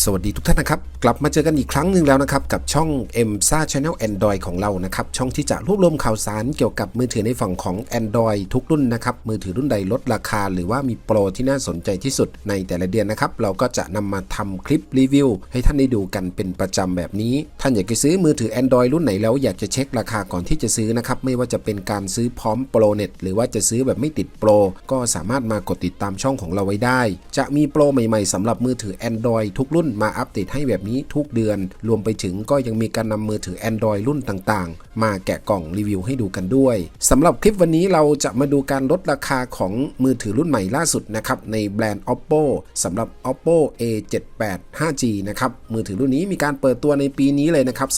สวัสดีทุกท่านนะครับ กลับมาเจอกันอีกครั้งหนึ่งแล้วนะครับ กับช่อง m s a Channel Android ของเรานะครับ ช่องที่จะรวบรวมข่าวสารเกี่ยวกับมือถือในฝั่งของ Android ทุกรุ่นนะครับ มือถือรุ่นใดลดราคา หรือว่ามีโปรที่น่าสนใจที่สุดในแต่ละเดือนนะครับ เราก็จะนำมาทำคลิปรีวิว ให้ท่านได้ดูกันเป็นประจำแบบนี้ ท่านอยากจะซื้อมือถือ Android รุ่นไหนแล้วอยากจะเช็คราคาก่อนที่จะซื้อนะครับไม่ว่าจะเป็นการซื้อพร้อมโปรเน็ตหรือว่าจะซื้อแบบไม่ติดโปรก็สามารถมากดติดตามช่องของเราไว้ได้ จะมีโปรใหม่ ๆสำหรับมือถือ Android ทุกรุ่นมาอัปเดตให้แบบนี้ทุกเดือน รวมไปถึงก็ยังมีการนำมือถือ Android รุ่นต่างๆ มาแกะกล่องรีวิวให้ดูกันด้วยสำหรับคลิปวันนี้เราจะมาดูการลดราคาของมือถือรุ่นใหม่ล่าสุดนะครับในแบรนด์ Oppo สำหรับ Oppo A78 5G นะครับมือถือรุ่นนี้มีการเปิดตัวในปีนี้เลยนะครับ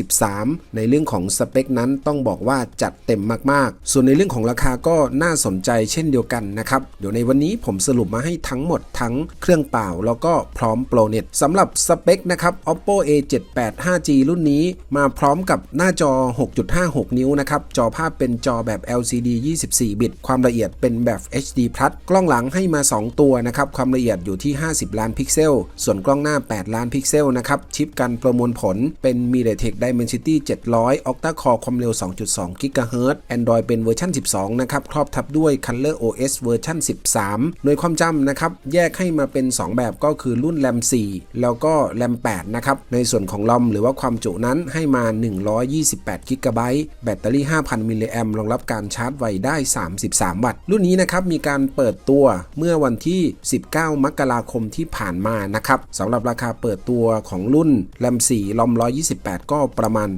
2023 ในเรื่องของสเปคนั้นต้องบอกว่าจัดเต็มมากๆ ส่วนในเรื่องของราคาก็น่าสนใจเช่นเดียวกันนะครับ เดี๋ยวในวันนี้ผมสรุปมาให้ทั้งหมดทั้งเครื่องเปล่าแล้วก็พร้อมโปรเน็ตสำหรับสเปคนะครับ Oppo A78 5G รุ่นนี้มาพร้อมกับหน้าจอ 6.56 นิ้วนะครับ จอภาพเป็นจอแบบ LCD 24 บิต ความละเอียดเป็นแบบ HD Plus กล้องหลังให้มา 2 ตัวนะครับ ความละเอียดอยู่ที่ 50 ล้านพิกเซล ส่วนกล้องหน้า 8 ล้านพิกเซลนะครับ ชิปกันประมวลผลเป็น MediaTek Dimensity 700 Octa Core ความเร็ว 2.2 GHz Android เป็นเวอร์ชัน12 นะครับ ครอบทับด้วย Color OS เวอร์ชัน13โดยความจำนะครับ แยกให้มาเป็น 2 แบบก็คือรุ่น RAM 4แล้วก็ RAM 8นะครับ ในส่วนของลอมหรือว่าความจุนั้นให้มา 128 g b แบตเตอรี่ 5,000 มิลลิแอมรองรับการชาร์จไวได้ 33 วัตต์ รุ่นนี้นะครับ มีการเปิดตัวเมื่อวันที่ 19 มกราคมที่ผ่านมานะครับสำหรับราคาเปิดตัวของรุ่น RAM 4ลอม 128 ก็ประมาณ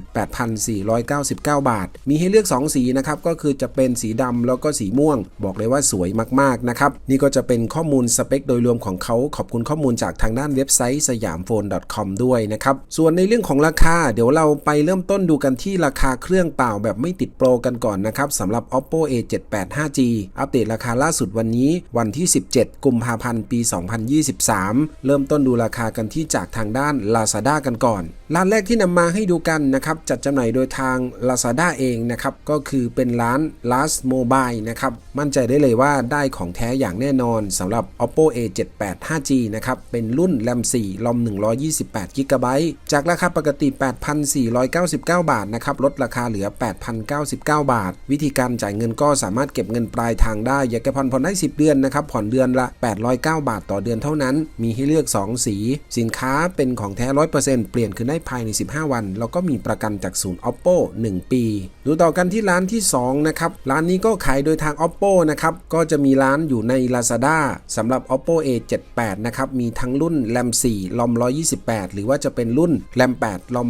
8,499 บาท มีให้เลือก 2 สีนะครับ ก็คือจะเป็นสีดำแล้วก็สีม่วง บอกเลยว่าสวยมากๆนะครับ นี่ก็จะเป็นข้อมูลสเปคโดยรวมของเขาขอบคุณข้อมูลจากทางด้านเว็บไซต์สยามโฟน .com ด้วยนะครับ ส่วนในเรื่องของราคา เดี๋ยวเราไปเริ่มต้นดูกันที่ราคาเครื่องเปล่าแบบไม่ติดโปรกันก่อนนะครับสำหรับ Oppo A78 5G อัปเดตราคาล่าสุดวันนี้วันที่ 17 กุมภาพันธ์ ปี 2023 เริ่มต้นดูราคากันที่จากทางด้าน Lazada กันก่อน ร้านแรกที่นำมาให้ดูกันนะครับจัดจำหน่ายโดยทาง Lazada เองนะครับก็คือเป็นร้าน Last Mobile นะครับมั่นใจได้เลยว่าได้ของแท้อย่างแน่นอนสำหรับ Oppo A78 5G นะครับเป็นรุ่น RAM 4 ROM 128 GB จากราคาปกติ 8,499 บาทนะครับลดราคาเหลือ 8,099 บาท วิธีการจ่ายเงินก็สามารถเก็บเงินปลายทางได้อยากจะผ่อนผ่อนได้ 10 เดือนนะครับผ่อนเดือนละ 809 บาทต่อเดือนเท่านั้น มีให้เลือก 2 สี สินค้าเป็นของแท้ 100%เปลี่ยนคืนได้ภายใน 15 วันแล้วก็มีประกันจากศูนย์ Oppo 1 ปีดูต่อกันที่ร้านที่ 2 นะครับ ร้านนี้ก็ขายโดยทาง Oppo นะครับ ก็จะมีร้านอยู่ใน Lazada สำหรับ Oppo A78 นะครับ มีทั้งรุ่น RAM 4 ROM 128 หรือว่าจะเป็นรุ่น RAM 8 ROM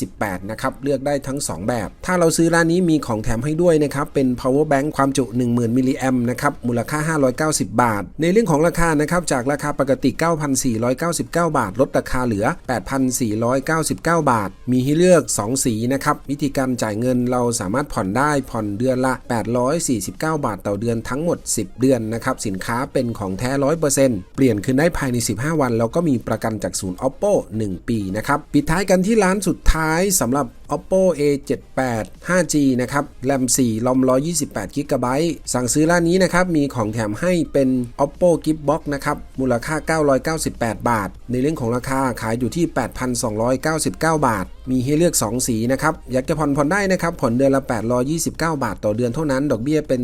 128 นะครับ เลือกได้ทั้ง 2 แบบ ถ้าเราซื้อร้านนี้มีของแถมให้ด้วยนะครับ เป็น power bank ความจุ 10,000มิลลิแอมนะครับ มูลค่า 590 บาท ในเรื่องของราคานะครับ จากราคาปกติ 9,499 บาท ลดราคาเหลือ 8,499 บาท มีให้เลือก 2 สีนะครับ วิธีการจ่ายเงินเราสามารถผ่อนได้ผ่อนเดือนละ 849 บาทต่อเดือนทั้งหมด 10 เดือนนะครับ สินค้าเป็นของแท้ 100%เปลี่ยนคืนได้ภายใน 15 วัน แล้วก็มีประกันจากศูนย์ Oppo 1 ปีนะครับ ปิดท้ายกันที่ร้านสุดท้ายสำหรับ Oppo A78 5G นะครับ RAM 4 ROM 128 GB สั่งซื้อร้านนี้นะครับ มีของแถมให้เป็น Oppo Gift Box นะครับ มูลค่า 998 บาท ในเรื่องของราคาขายอยู่ที่ 8,299 บาท มีให้เลือก 2 สีนะครับ อยากจะผ่อนผ่อนได้นะครับ ผ่อนเดือนละ 829 บาท ต่อเดือนเท่านั้น ดอกเบี้ยเป็น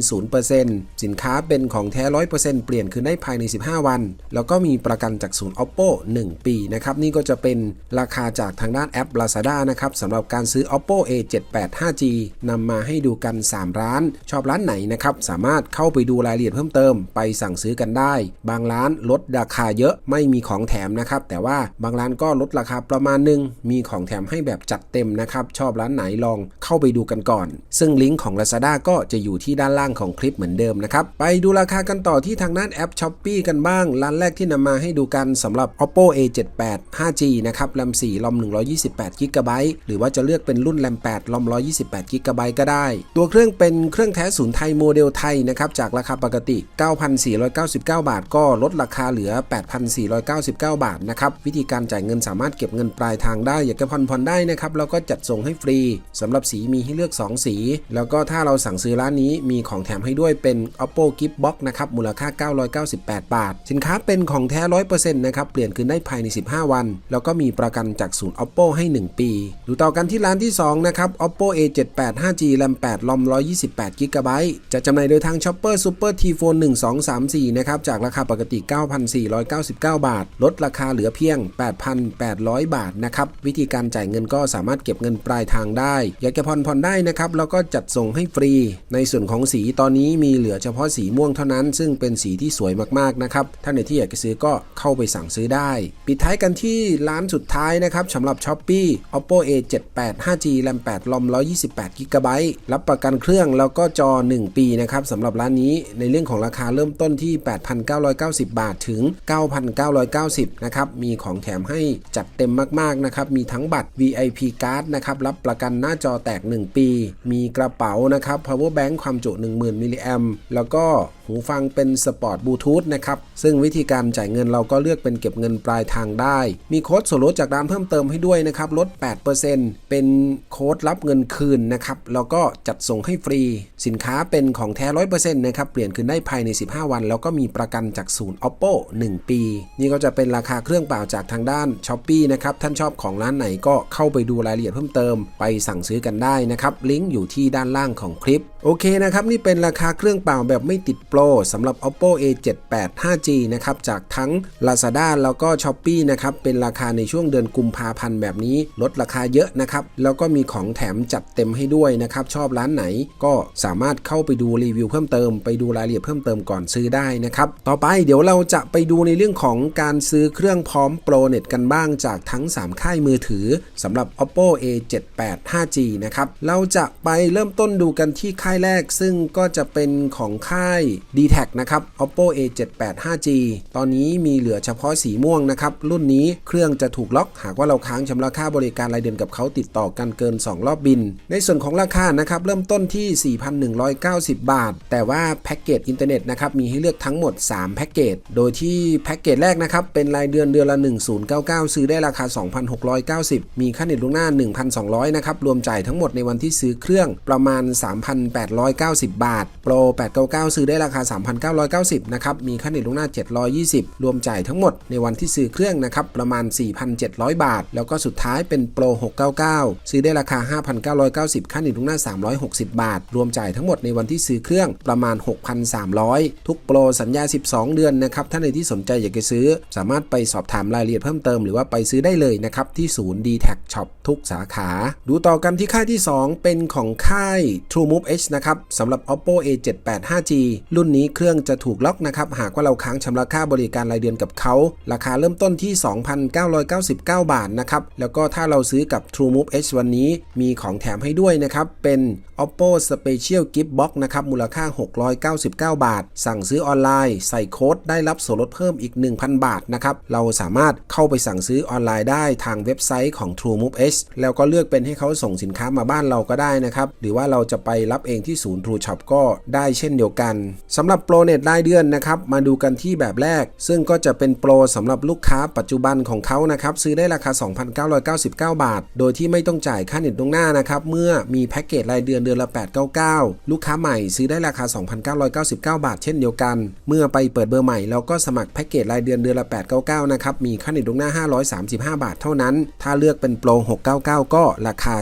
0%สินค้าเป็นของแท้ 100%เปลี่ยนคืนได้ภายใน 15 วัน แล้วก็มีประกันจากศูนย์ Oppo 1 ปีนะครับ นี่ก็จะเป็นราคาจากทางด้านแอป Lazada นะครับสำหรับการซื้อื้อ Oppo A78 5G นำมาให้ดูกัน 3 ร้าน ชอบร้านไหนนะครับ สามารถเข้าไปดูรายละเอียดเพิ่มเติม ไปสั่งซื้อกันได้ บางร้านลดราคาเยอะไม่มีของแถมนะครับ แต่ว่าบางร้านก็ลดราคาประมาณหนึง มีของแถมให้แบบจัดเต็มนะครับ ชอบร้านไหนลองเข้าไปดูกันก่อน ซึ่งลิงก์ของ Lazada ก็จะอยู่ที่ด้านล่างของคลิปเหมือนเดิมนะครับ ไปดูราคากันต่อที่ทางด้านแอป s h อ p e e กันบ้าง ร้านแรกที่นำมาให้ดูกันสำหรับ Oppo A78 5G นะครับ RAM 4 ROM 128 GB หรือว่าจะเลือกเป็นรุ่นแรม8ลอม128 g b ก็ได้ ตัวเครื่องเป็นเครื่องแท้ศูนย์ไทยโมเดลไทยนะครับจากราคาปกติ 9,499 บาท ก็ลดราคาเหลือ 8,499 บาทนะครับวิธีการจ่ายเงินสามารถเก็บเงินปลายทางได้ อยากจะผ่อนผ่อนได้นะครับแล้วก็จัดส่งให้ฟรีสำหรับสีมีให้เลือก 2 สี แล้วก็ถ้าเราสั่งซื้อร้านนี้มีของแถมให้ด้วยเป็น oppo gift box นะครับมูลค่า 998 บาท สินค้าเป็นของแท้ 100%นะครับเปลี่ยนคืนได้ภายใน 15 วัน แล้วก็มีประกันจากศูนย์ oppo ให้ 1 ปี ดูต่อกันที่ร้านที่ 2 นะครับ oppo a78 5g ram 8 rom 128 g b จะจำหน่ายโดยทาง shopper super t phone 1234 นะครับ จากราคาปกติ 9,499 บาท ลดราคาเหลือเพียง 8,800 บาทนะครับ วิธีการจ่ายเงินก็สามารถเก็บเงินปลายทางได้ อยากจะผ่อนผ่อนได้นะครับ แล้วก็จัดส่งให้ฟรี ในส่วนของสีตอนนี้มีเหลือเฉพาะสีม่วงเท่านั้น ซึ่งเป็นสีที่สวยมากๆนะครับท่านไหนที่อยากจะซื้อก็เข้าไปสั่งซื้อได้ ปิดท้ายกันที่ร้านสุดท้ายนะครับสำหรับ s h อ p e e oppo a78 5g ram 8 rom 128 g b รับประกันเครื่องแล้วก็จอ 1 ปีนะครับสำหรับร้านนี้ในเรื่องของราคาเริ่มต้นที่ 8,990 บาทถึง 9,990 นะครับ มีของแถมให้จัดเต็มมาก ๆ นะครับ มีทั้งบัตร VIP card นะครับ รับประกันหน้าจอแตก 1 ปี มีกระเป๋านะครับ power bank ความจุ 10,000มิลลิแอมแล้วก็ หูฟังเป็นสปอร์ตบลูทูธนะครับ ซึ่งวิธีการจ่ายเงินเราก็เลือกเป็นเก็บเงินปลายทางได้ มีโค้ดส่วนลดจากร้านเพิ่มเติมให้ด้วยนะครับลด 8%เป็นโค้ดรับเงินคืนนะครับแล้วก็จัดส่งให้ฟรี สินค้าเป็นของแท้ 100%นะครับเปลี่ยนคืนได้ภายใน 15 วัน แล้วก็มีประกันจากศูนย์ oppo 1 ปี นี่ก็จะเป็นราคาเครื่องเปล่าจากทางด้าน s h อ p e e นะครับท่านชอบของร้านไหนก็เข้าไปดูรายละเอียดเพิ่มเติม ไปสั่งซื้อกันได้นะครับลิงก์อยู่ที่ด้านล่างของคลิปโอเคนะครับ นี่เป็นราคาเครื่องเปล่าแบบไม่ติดโปรสำหรับ oppo a78 5g นะครับ จากทั้ง lazada แล้วก็ s h อ p e e นะครับ เป็นราคาในช่วงเดือนกุมภาพันธ์แบบนี้ ลดราคาเยอะนะครับ แล้วก็มีของแถมจัดเต็มให้ด้วยนะครับ ชอบร้านไหนก็สามารถเข้าไปดูรีวิวเพิ่มเติม ไปดูรายละเอียดเพิ่มเติมก่อนซื้อได้นะครับ ต่อไปเดี๋ยวเราจะไปดูในเรื่องของการซื้อเครื่องพร้อมโปรเน็ตกันบ้างจากทั้ง 3 ค่ายมือถือสำหรับ oppo a78 5g นะครับ เราจะไปเริ่มต้นดูกันที่ค่าายแรกซึ่งก็จะเป็นของค่าย d t แทนะครับ oppo a78 5g ตอนนี้มีเหลือเฉพาะสีม่วงนะครับ รุ่นนี้เครื่องจะถูกล็อก หากว่าเราค้างชำระค่าบริการรายเดือนกับเขาติดต่อกันเกิน 2 รอบบิน ในส่วนของราคานะครับ เริ่มต้นที่ 4,190 บาท แต่ว่าแพ็กเกจอินเทอร์เน็ตนะครับ มีให้เลือกทั้งหมด 3 แพ็กเกจ โดยที่แพ็กเกจแรกนะครับ เป็นรายเดือนเดือนละ 1099 ซื้อได้ราคา 2,690 มีค่าเน็ตล่วงหน้า 1,200 นะครับ รวมจ่ายทั้งหมดในวันที่ซื้อเครื่องประมาณ890 บาท โปร 899 ซื้อได้ราคา 3,990 นะครับ มีค่าเน็ตล่วงหน้า 720 รวมจ่ายทั้งหมดในวันที่ซื้อเครื่องนะครับ ประมาณ 4,700 บาท แล้วก็สุดท้ายเป็นโปร 699 ซื้อได้ราคา 5,990 ค่าเน็ตล่วงหน้า 360 บาท รวมจ่ายทั้งหมดในวันที่ซื้อเครื่องประมาณ 6,300 ทุกโปรสัญญา 12 เดือนนะครับ ถ้าในที่สนใจอยากจะซื้อ สามารถไปสอบถามรายละเอียดเพิ่มเติมหรือว่าไปซื้อได้เลยนะครับที่ศูนย์ d t แท Shop ทุกสาขา ดูต่อกันที่ค่ายที่ 2 เป็นของค่าย TrueMove H นะครับสำหรับ oppo a78 5g รุ่นนี้เครื่องจะถูกล็อกนะครับหากว่าเราค้างชำระค่าบริการรายเดือนกับเขา ราคาเริ่มต้นที่ 2,999 บาทนะครับแล้วก็ถ้าเราซื้อกับ TrueMove H วันนี้มีของแถมให้ด้วยนะครับเป็น oppo special gift box นะครับมูลค่า 699 บาท สั่งซื้อออนไลน์ ใส่โค้ดได้รับส่วนลดเพิ่มอีก 1,000 บาทนะครับเราสามารถเข้าไปสั่งซื้อออนไลน์ได้ทางเว็บไซต์ของ TrueMove H แล้วก็เลือกเป็นให้เขาส่งสินค้ามาบ้านเราก็ได้นะครับหรือว่าเราจะไปรับเองที่ศูนย์ True Shop ก็ได้เช่นเดียวกันสำหรับโปรเน็ตรายเดือนนะครับมาดูกันที่แบบแรก ซึ่งก็จะเป็นโปรสำหรับลูกค้าปัจจุบันของเขานะครับซื้อได้ราคา 2,999 บาท โดยที่ไม่ต้องจ่ายค่าเน็ตล่วงหน้านะครับเมื่อมีแพ็กเกจรายเดือนเดือนละ 899 ลูกค้าใหม่ซื้อได้ราคา 2,999 บาท เช่นเดียวกัน เมื่อไปเปิดเบอร์ใหม่แล้วก็สมัครแพ็กเกจรายเดือนเดือนละ 899 นะครับมีค่าเน็ตล่วงหน้า 535 บาทเท่านั้น ถ้าเลือกเป็นโปร 699 ก็ราคา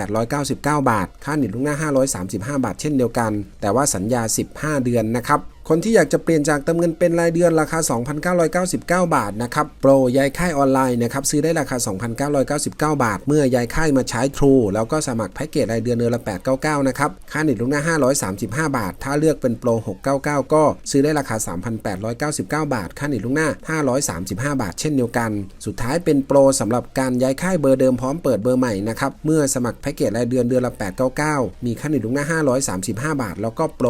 3,899 บาท ค่าเน็ตล่วงหน้า 535บาทเช่นเดียวกัน แต่ว่าสัญญา 15 เดือนนะครับ คนที่อยากจะเปลี่ยนจากเติมเงินเป็นรายเดือนราคา 2,999 บาทนะครับ โปรย้ายค่ายออนไลน์นะครับซื้อได้ราคา 2,999 บาท เมื่อย้ายค่ายมาใช้ True แล้วก็สมัครแพ็กเกจรายเดือนเดือนละ 899 นะครับ ค่าเน็ตล่วงหน้า 535 บาท ถ้าเลือกเป็นโปร 699 ก็ซื้อได้ราคา 3,899 บาท ค่าเน็ตล่วงหน้า 535 บาท เช่นเดียวกัน สุดท้ายเป็นโปรสำหรับการย้ายค่ายเบอร์เดิมพร้อมเปิดเบอร์ใหม่นะครับเมื่อสมัครแพ็กเกจรายเดือนเดือนละ 899 มีค่าเน็ตล่วงหน้า 535 บาท แล้วก็โปร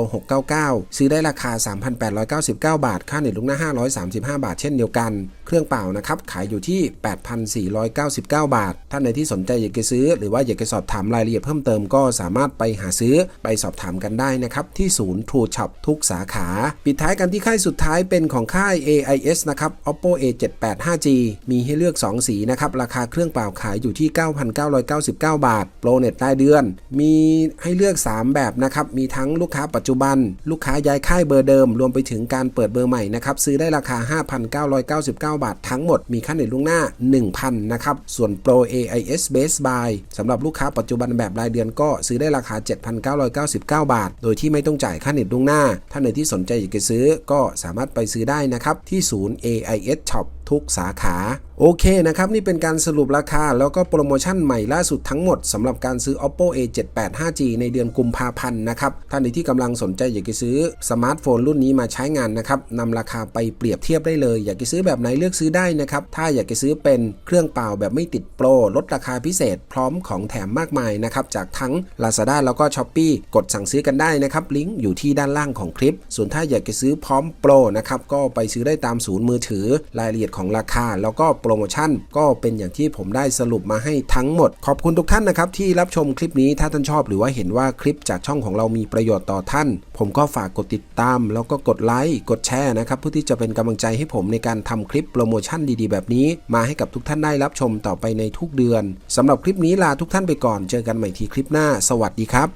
699 ซื้อได้ราคา3,899 บาท ค่าเน็ตลูกหน้า 535 บาท เช่นเดียวกัน เครื่องเปล่านะครับ ขายอยู่ที่ 8,499 บาท ท่านใดที่สนใจอยากจะซื้อ หรือว่าอยากจะสอบถามรายละเอียดเพิ่มเติมก็สามารถไปหาซื้อไปสอบถามกันได้นะครับ ที่ศูนย์ True Shop ทุกสาขา ปิดท้ายกันที่ค่ายสุดท้ายเป็นของค่าย AIS นะครับ Oppo A78 5G มีให้เลือก 2 สีนะครับ ราคาเครื่องเปล่าขายอยู่ที่ 9,999 บาท โปรเน็ตรายเดือน มีให้เลือก 3 แบบนะครับ มีทั้งลูกค้าปัจจุบัน ลูกค้าย้ายค่ายเบอร์เดิม รวมไปถึงการเปิดเบอร์ใหม่นะครับซื้อได้ราคา 5,999 บาท ทั้งหมดมีค่าเหน็ตล่วงหน้า 1,000นะครับส่วน Pro AIS Base Buy สำหรับลูกค้าปัจจุบันแบบรายเดือนก็ซื้อได้ราคา 7,999 บาท โดยที่ไม่ต้องจ่ายค่าเน็ตล่วงหน้า ท่านใดที่สนใจอยากจะซื้อก็สามารถไปซื้อได้นะครับที่ศูนย์ AIS Shop ทุกสาขา โอเคนะครับ นี่เป็นการสรุปราคา แล้วก็โปรโมชั่นใหม่ล่าสุดทั้งหมดสำหรับการซื้อ Oppo A78 5G ในเดือนกุมภาพันธ์นะครับท่านใดที่กำลังสนใจอยากจะซื้อสมาร์ทโฟนรุ่นนี้มาใช้งานนะครับนำราคาไปเปรียบเทียบได้เลย อยากจะซื้อแบบไหนเลือกซื้อได้นะครับถ้าอยากจะซื้อเป็นเครื่องเปล่าแบบไม่ติดโปรลดราคาพิเศษ พร้อมของแถมมากมายนะครับจากทั้ง Lazada แล้วก็ Shopee กดสั่งซื้อกันได้นะครับลิงก์อยู่ที่ด้านล่างของคลิป ส่วนถ้าอยากจะซื้อพร้อมโปรนะครับก็ไปซื้อได้ตามศูนย์มือถือรายละเอียดของราคา แล้วก็โปรโมชั่น ก็เป็นอย่างที่ผมได้สรุปมาให้ทั้งหมด ขอบคุณทุกท่านนะครับที่รับชมคลิปนี้ถ้าท่านชอบหรือว่าเห็นว่าคลิปจากช่องของเรามีประโยชน์ต่อท่าน ผมก็ฝากกดติดตาม แล้วก็กดไลค์กดแชร์นะครับเพื่อที่จะเป็นกำลังใจให้ผมในการทำคลิปโปรโมชั่นดีๆ แบบนี้ มาให้กับทุกท่านได้รับชมต่อไปในทุกเดือนสำหรับคลิปนี้ลาทุกท่านไปก่อนเจอกันใหม่ทีคลิปหน้า สวัสดีครับ